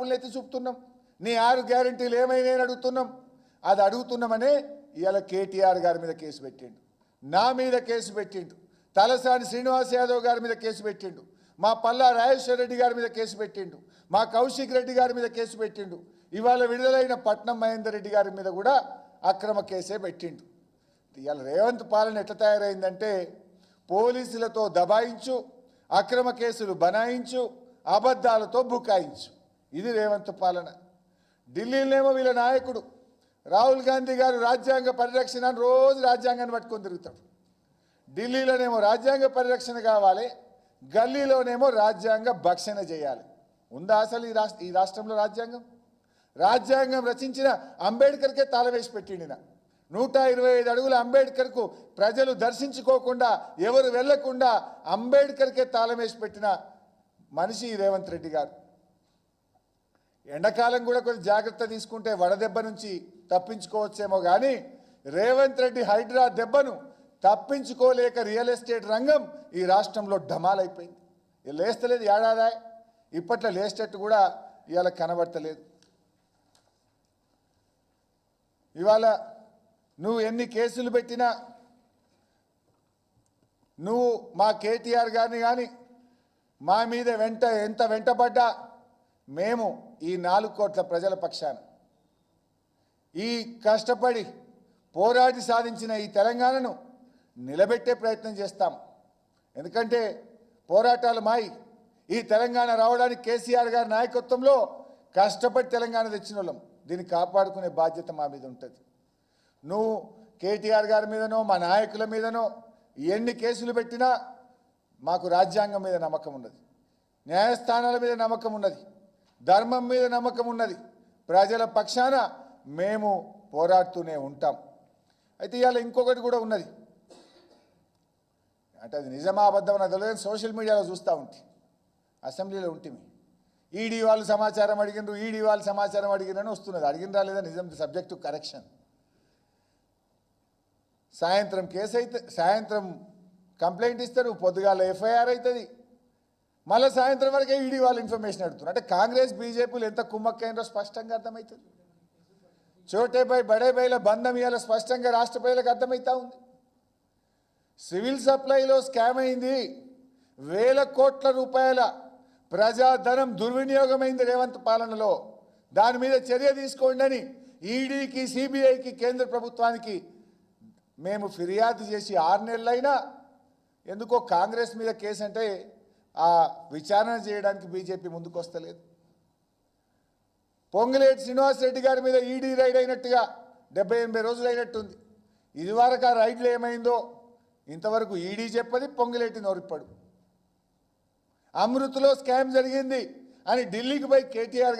తప్పులను ఎత్తి చూపుతున్నాం. నీ ఆరు గ్యారంటీలు ఏమైనా అని అడుగుతున్నాం. అది అడుగుతున్నామనే ఇవాళ కేటీఆర్ గారి మీద కేసు పెట్టిండు. నా మీద కేసు పెట్టిండు. తలసాని శ్రీనివాస్ యాదవ్ గారి మీద కేసు పెట్టిండు. మా పల్లా రాజేశ్వర రెడ్డి గారి మీద కేసు పెట్టిండు. మా కౌశిక్ రెడ్డి గారి మీద కేసు పెట్టిండు. ఇవాళ విడుదలైన పట్నం మహేందర్ రెడ్డి గారి మీద కూడా అక్రమ కేసే పెట్టిండు. ఇవాళ రేవంత్ పాలన ఎట్లా తయారైందంటే పోలీసులతో దబాయించు అక్రమ కేసులు బనాయించు అబద్ధాలతో బుకాయించు. ఇది రేవంత్ పాలన. ఢిల్లీలోనేమో వీళ్ళ నాయకుడు. రాహుల్ గాంధీ గారు రాజ్యాంగ పరిరక్షణ అని రోజు రాజ్యాంగాన్ని పట్టుకొని తిరుగుతాడు. ఢిల్లీలోనేమో రాజ్యాంగ పరిరక్షణ కావాలి గల్లీలోనేమో రాజ్యాంగ భక్షణ చేయాలి. ఉందా అసలు ఈ రాష్ట్ర ఈ రాష్ట్రంలో రాజ్యాంగం? రాజ్యాంగం రచించిన అంబేద్కర్కే తాళం పెట్టిండిన. నూట ఇరవై ఐదు అడుగుల అంబేద్కర్కు ప్రజలు దర్శించుకోకుండా ఎవరు వెళ్ళకుండా అంబేద్కర్కే తాళం వేసి పెట్టిన మనిషి రేవంత్ రెడ్డి గారు. ఎండాకాలం కూడా కొంచెం జాగ్రత్త తీసుకుంటే వడదెబ్బ నుంచి తప్పించుకోవచ్చేమో కానీ రేవంత్ రెడ్డి హైడ్రా దెబ్బను తప్పించుకోలేక రియల్ ఎస్టేట్ రంగం ఈ రాష్ట్రంలో ఢమాలైపోయింది. లేస్తలేదు ఏడాదా. ఇప్పట్లో లేచేటట్టు కూడా ఇవాళ కనబడతలేదు. ఇవాళ నువ్వు ఎన్ని కేసులు పెట్టినా నువ్వు మా కేటీఆర్ గారిని కానీ మా మీద వెంట ఎంత వెంటబడ్డా మేము ఈ నాలుగు కోట్ల ప్రజల పక్షాన ఈ కష్టపడి పోరాడి సాధించిన ఈ తెలంగాణను నిలబెట్టే ప్రయత్నం చేస్తాం ఎందుకంటే పోరాటాలు మాయి. ఈ తెలంగాణ రావడానికి కేసీఆర్ గారి నాయకత్వంలో కష్టపడి తెలంగాణ తెచ్చిన వాళ్ళం దీన్ని కాపాడుకునే బాధ్యత మా మీద ఉంటుంది. నువ్వు కేటీఆర్ గారి మీదనో మా నాయకుల మీదనో ఎన్ని కేసులు పెట్టినా మాకు రాజ్యాంగం మీద నమ్మకం ఉన్నది. న్యాయస్థానాల మీద నమ్మకం ఉన్నది. ధర్మం మీద నమ్మకం ఉన్నది. ప్రజల పక్షాన మేము పోరాడుతూనే ఉంటాం. అయితే ఇవాళ ఇంకొకటి కూడా ఉన్నది. అంటే అది నిజమా అబద్ధం నాకు తెలియదు సోషల్ మీడియాలో చూస్తూ ఉంటే. అసెంబ్లీలో ఉంటుంది ఈడీ వాళ్ళు సమాచారం అడిగినారు ఈడీ వాళ్ళు సమాచారం అడిగినని వస్తున్నది. అడిగినరా లేదా నిజం సబ్జెక్టు కరెక్షన్. సాయంత్రం కేసు అయితే సాయంత్రం కంప్లైంట్ ఇస్తారు పొద్దుగాల ఎఫ్ఐఆర్ అవుతుంది. మళ్ళీ సాయంత్రం వరకే ఈడీ వాళ్ళు ఇన్ఫర్మేషన్ అడుగుతున్నారు. అంటే కాంగ్రెస్ బీజేపీలు ఎంత కుమ్మక్కైనో స్పష్టంగా అర్థమవుతుంది. చోటే బై బడే బైల బంధం ఇవాళ స్పష్టంగా రాష్ట్ర ప్రజలకు అర్థమవుతా ఉంది. సివిల్ సప్లైలో స్కామ్ అయింది. వేల కోట్ల రూపాయల ప్రజాధనం దుర్వినియోగమైంది రేవంత్ పాలనలో. దాని మీద చర్య తీసుకోండి అని ఈడీకి సిబిఐకి కేంద్ర ప్రభుత్వానికి మేము ఫిర్యాదు చేసి ఆరు నెలలైనా ఎందుకో కాంగ్రెస్ మీద కేసు అంటే ఆ విచారణ చేయడానికి బీజేపీ ముందుకు వస్తలేదు పొంగులేటి శ్రీనివాసరెడ్డి గారి మీద ఈడీ రైడ్ అయినట్టుగా డెబ్బై ఎనభై రోజులు అయినట్టుంది. ఇదివరకు ఆ రైడ్లు ఏమైందో ఇంతవరకు ఈడీ చెప్పది పొంగులేటి నోరిప్పడు. అమృత్లో స్కామ్ జరిగింది అని ఢిల్లీకి పోయి కేటీఆర్ గారు